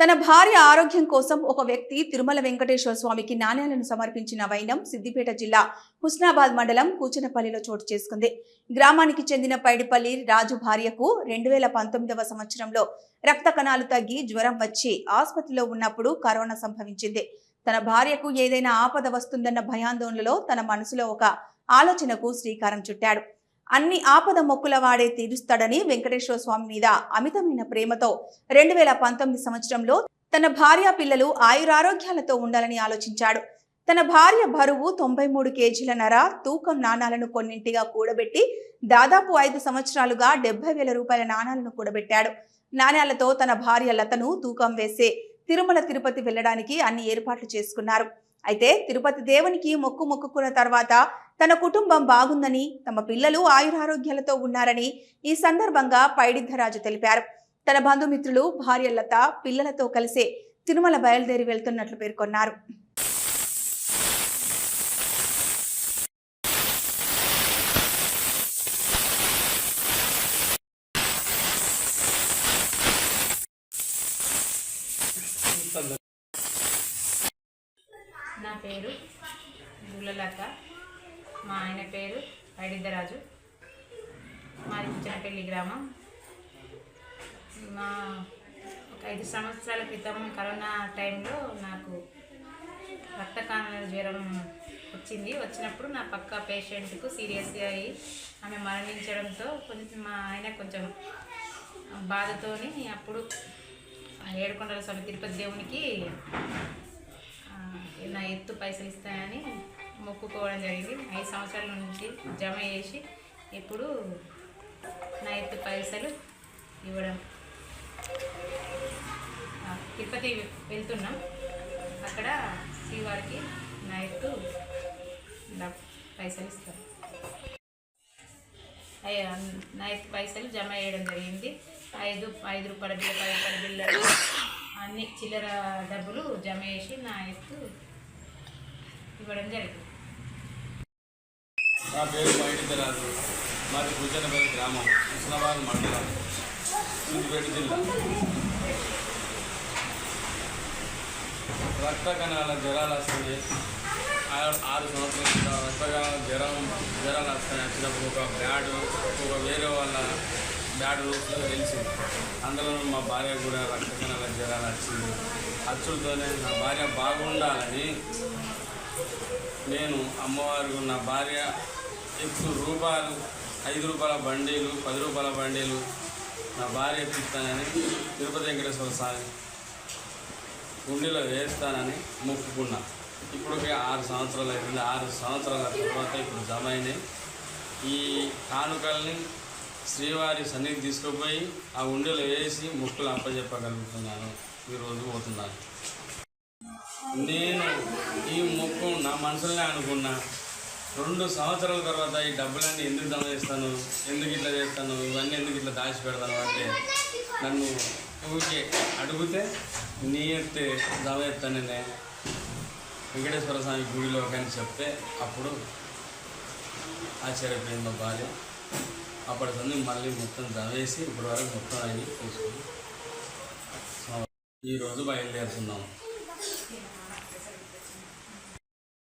తన భార్య ఆరోగ్యం కోసం ఒక వ్యక్తి తిరుమల వెంకటేశ్వర స్వామికి నాణ్యాలను సమర్పించిన వైనం సిద్దిపేట జిల్లా హుస్నాబాద్ మండలం కూచనపల్లిలో చోటు చేసుకుంది. గ్రామానికి చెందిన పైడిపల్లి రాజు భార్యకు రెండు వేల పంతొమ్మిదవ సంవత్సరంలో రక్త కణాలు తగ్గి జ్వరం వచ్చి ఆసుపత్రిలో ఉన్నప్పుడు కరోనా సంభవించింది. తన భార్యకు ఏదైనా ఆపద వస్తుందన్న భయాందోళనలో తన మనసులో ఒక ఆలోచనకు శ్రీకారం చుట్టాడు. అన్ని ఆపద మొక్కుల వాడే తీరుస్తాడని వెంకటేశ్వర స్వామి మీద అమితమైన ప్రేమతో రెండు వేల పంతొమ్మిది సంవత్సరంలో తన భార్య పిల్లలు ఆయురారోగ్యాలతో ఉండాలని ఆలోచించాడు. తన భార్య బరువు తొంభై మూడు కేజీల నర తూకం నాణాలను కొన్నింటిగా కూడబెట్టి దాదాపు ఐదు సంవత్సరాలుగా డెబ్బై వేల రూపాయల నాణాలను కూడబెట్టాడు. నాణ్యాలతో తన భార్య లతను తూకం వేసే తిరుమల తిరుపతి వెళ్ళడానికి అన్ని ఏర్పాట్లు చేసుకున్నారు. అయితే తిరుపతి దేవునికి మొక్కు మొక్కుకున్న తర్వాత తన కుటుంబం బాగుందని తమ పిల్లలు ఆయురారోగ్యాలతో ఉన్నారని ఈ సందర్భంగా పైడిద్దరాజు తెలిపారు. తన బంధుమిత్రులు భార్య లత పిల్లలతో కలిసే తిరుమల బయలుదేరి వెళ్తున్నట్లు పేర్కొన్నారు నా పేరు గుల్లలత మా ఆయన పేరు పైడిద్దరాజు మాది చిన్నపల్లి గ్రామం. మా ఒక ఐదు సంవత్సరాల క్రితం కరోనా టైంలో నాకు రక్తకాణాల జ్వరం వచ్చింది. వచ్చినప్పుడు నా పక్క పేషెంట్కు సీరియస్గా అయ్యి ఆమె మరణించడంతో కొంచెం మా ఆయన కొంచెం బాధతోని అప్పుడు ఏడుకొండల స్వామి తిరుపతి దేవునికి ఎత్తు పైసలు ఇస్తానని మొక్కుకోవడం జరిగింది. ఐదు సంవత్సరాల నుంచి జమ చేసి ఇప్పుడు నా ఎత్తు పైసలు ఇవ్వడం. తిరుపతి వెళ్తున్నాం. అక్కడ శ్రీవారికి నా ఎత్తు పైసలు ఇస్తాను అయ్యా నా ఎత్తు పైసలు జమ చేయడం జరిగింది. ఐదు ఐదు రూపాయల బిల్లు పది రూపాయల బిల్లు అన్ని చిల్లర డబ్బులు జమ చేసి నా ఎత్తు ఇవ్వడం జరిగింది. నా పేరు మైడిద్దరాజు మాది కూచనపల్లి గ్రామం కృష్ణాబాద్ మండలం సిద్దిపేట జిల్లా. రక్త కణాల జ్వరాలు వస్తున్నాయి ఆరు సంవత్సరాల రక్త కణాల జ్వరం జ్వరాలు వస్తాయి వచ్చినప్పుడు ఒక బ్యాడ్ ఒక వేరే వాళ్ళ బ్యాడ్ రూట్లో తెలిసింది. అందులో మా భార్య కూడా రక్త కణాల జ్వరాలు వచ్చింది. అచ్చులతోనే నా భార్య బాగుండాలని నేను అమ్మవారికి నా భార్య ఎప్పుడు రూపాయలు ఐదు రూపాయల బండీలు పది రూపాయల బండీలు నా భార్య ఎత్తిస్తానని తిరుపతి వెంకటేశ్వర స్వామి గుండెలో వేస్తానని మొక్కుకున్నా. ఇప్పుడు ఆరు సంవత్సరాలు అయిపోయింది. ఆరు సంవత్సరాల తర్వాత ఇప్పుడు జమ అయినాయి. ఈ కానుకల్ని శ్రీవారి సన్నిధి తీసుకుపోయి ఆ ఉండెలు వేసి మొక్కులు అప్పచెప్పగలుగుతున్నాను. ఈరోజు పోతున్నాను. నేను ఈ ముఖం నా మనసులోనే అనుకున్నా. రెండు సంవత్సరాల తర్వాత ఈ డబ్బులన్నీ ఎందుకు జమ చేస్తాను? ఎందుకు ఇట్లా చేస్తాను? ఇవన్నీ ఎందుకు ఇట్లా దాచి పెడతాను అంటే నన్ను ఊరికే అడిగితే నీ ఎత్తే జమ ఎత్తాననే వెంకటేశ్వర స్వామి గుడిలో కానీ చెప్తే అప్పుడు ఆశ్చర్యపోయింది మా భార్య. అప్పటి సంది మళ్ళీ మొత్తం జమ వేసి ఇప్పటి వరకు మొత్తం అయ్యి తీసుకుని ఈరోజు బయలుదేరుతున్నాము